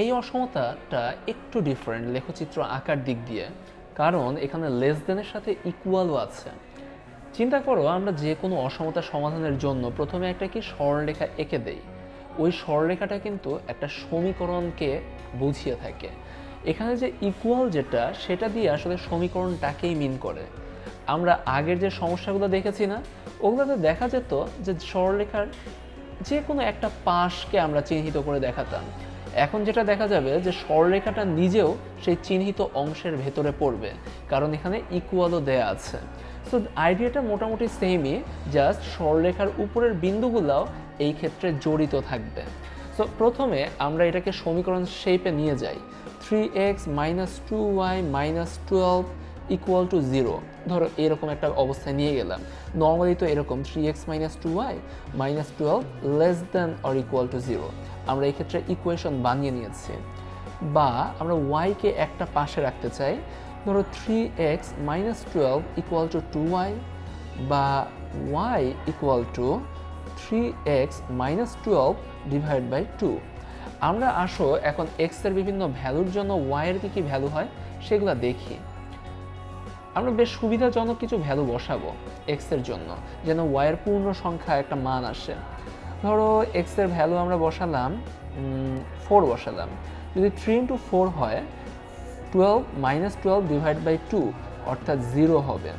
এই অসমতাটা একটু ডিফারেন্ট লেখচিত্র আঁকার দিক দিয়ে, কারণ এখানে লেস দেনের সাথে ইকুয়ালও আছে। চিন্তা করো, আমরা যে কোনো অসমতা সমাধানের জন্য প্রথমে একটা কি সরলরেখা এঁকে দেই। ওই সরলরেখাটা কিন্তু একটা সমীকরণকে বুঝিয়ে থাকে। এখানে যে ইকুয়াল যেটা, সেটা দিয়ে আসলে সমীকরণটাকেই মিন করে। আমরা আগের যে সমস্যাগুলো দেখেছি না, ওগুলোতে দেখা যেত যে সরলরেখার যে কোনো একটা পাশকে আমরা চিহ্নিত করে দেখাতাম। এখন যেটা দেখা যাবে যে সরলরেখাটা নিজেও সেই চিহ্নিত অংশের ভেতরে পড়বে, কারণ এখানে ইকুয়ালও দেয়া আছে। সো আইডিয়াটা মোটামুটি সেমই জাস্ট সরলরেখার উপরের বিন্দুগুলাও এই ক্ষেত্রে জড়িত থাকবে। সো প্রথমে আমরা এটাকে সমীকরণ শেপে নিয়ে যাই। Three X minus two Y minus twelve equal to zero ধরো এরকম একটা অবস্থায় নিয়ে গেলাম। নর্মালি তো এরকম three X minus two Y minus twelve less than or equal to zero আমরা এই ক্ষেত্রে ইকুয়েশন বানিয়ে নিয়েছি। বা আমরা ওয়াইকে একটা পাশে রাখতে চাই। ধরো three X minus twelve equal to two Y বা Y equal to three X minus twelve divide by two আমরা আসো এখন এক্সের বিভিন্ন ভ্যালুর জন্য ওয়াইয়ের কী কী ভ্যালু হয়? সেগুলো দেখি। আমরা বেশ সুবিধাজনক কিছু ভ্যালু বসাবো এক্সের জন্য, যেন ওয়াই এর পূর্ণ সংখ্যা একটা মান আসে। ধরো এক্সের ভ্যালু আমরা বসালাম ফোর বসালাম। যদি থ্রি ইন্টু ফোর হয় twelve minus twelve divide by two অর্থাৎ জিরো হবে।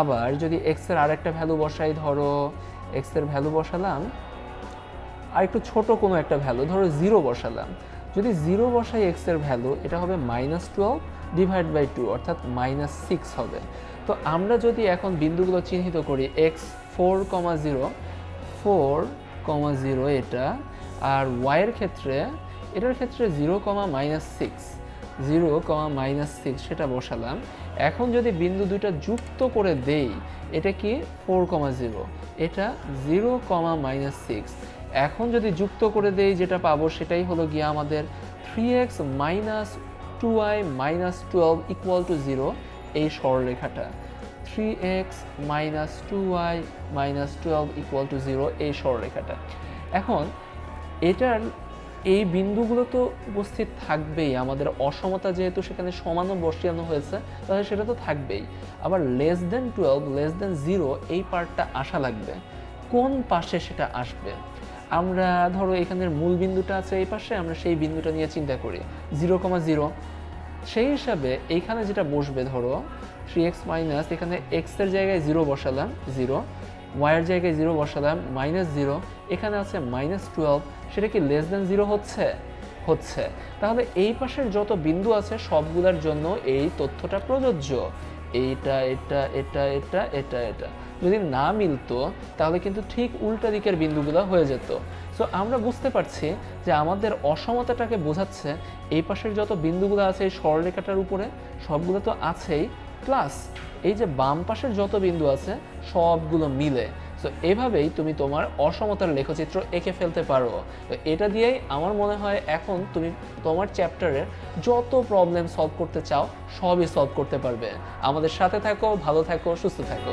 আবার যদি এক্সের আরেকটা ভ্যালু বসাই, ধরো এক্সের ভ্যালু বসালাম আর একটু ছোট কোনো একটা ভ্যালু, ধরো জিরো বসালাম যদি জিরো বসাই এক্সের ভ্যালু এটা হবে minus twelve divide by two অর্থাৎ মাইনাস সিক্স হবে। তো আমরা যদি এখন বিন্দুগুলো চিহ্নিত করি X four comma zero four comma zero এটা, আর ওয়াইয়ের ক্ষেত্রে, এটার ক্ষেত্রে zero comma minus six zero comma minus six, সেটা বসালাম। এখন যদি বিন্দু দুইটা যুক্ত করে দেই, এটা কি ফোর কমা জিরো? এটা জিরো কমা মাইনাস সিক্স। এখন যদি যুক্ত করে দেই, যেটা পাবো সেটাই হলো গিয়ে আমাদের three X minus two Y minus twelve equal to zero এই সরলরেখাটা। Three X minus two Y minus twelve equal to zero এই সরলরেখাটা। এখন এটার এই বিন্দুগুলো তো উপস্থিত থাকবেই। আমাদের অসমতা যেহেতু সেখানে সমানও বসানো হয়েছে, তাহলে সেটা তো থাকবেই। আবার less than twelve less than zero এই পার্টটা আসা লাগবে। কোন পাশে সেটা আসবে? আমরা ধরো এখানের মূল বিন্দুটা আছে এই পাশে, আমরা সেই বিন্দুটা নিয়ে চিন্তা করি। জিরো কমা জিরো সেই হিসাবে এইখানে যেটা বসবে ধরো থ্রি এক্স মাইনাস এখানে এক্সের জায়গায় জিরো বসালাম জিরো ওয়াইয়ের জায়গায় জিরো বসালাম মাইনাস জিরো এখানে আছে মাইনাস টুয়েলভ সেটা কি লেস দেন জিরো হচ্ছে? হচ্ছে। তাহলে এই পাশের যত বিন্দু আছে সবগুলোর জন্য এই তথ্যটা প্রযোজ্য। এইটা, এটা এটা এটা এটা এটা। যদি না মিলতো, তাহলে কিন্তু ঠিক উল্টা দিকের বিন্দুগুলো হয়ে যেত। সো আমরা বুঝতে পারছি যে আমাদের অসমতাটাকে বোঝাচ্ছে এই পাশের যত বিন্দুগুলো আছে এই সরলরেখাটার উপরে, সবগুলো তো আছেই প্লাস এই যে বাম পাশের যত বিন্দু আছে, সবগুলো মিলে। তো এভাবেই তুমি তোমার অসমতার লেখচিত্র এঁকে ফেলতে পারো। তো এটা দিয়েই আমার মনে হয় এখন তুমি তোমার চ্যাপ্টারের যত প্রবলেম সলভ করতে চাও, সবই সলভ করতে পারবে। আমাদের সাথে থাকো, ভালো থাকো, সুস্থ থাকো।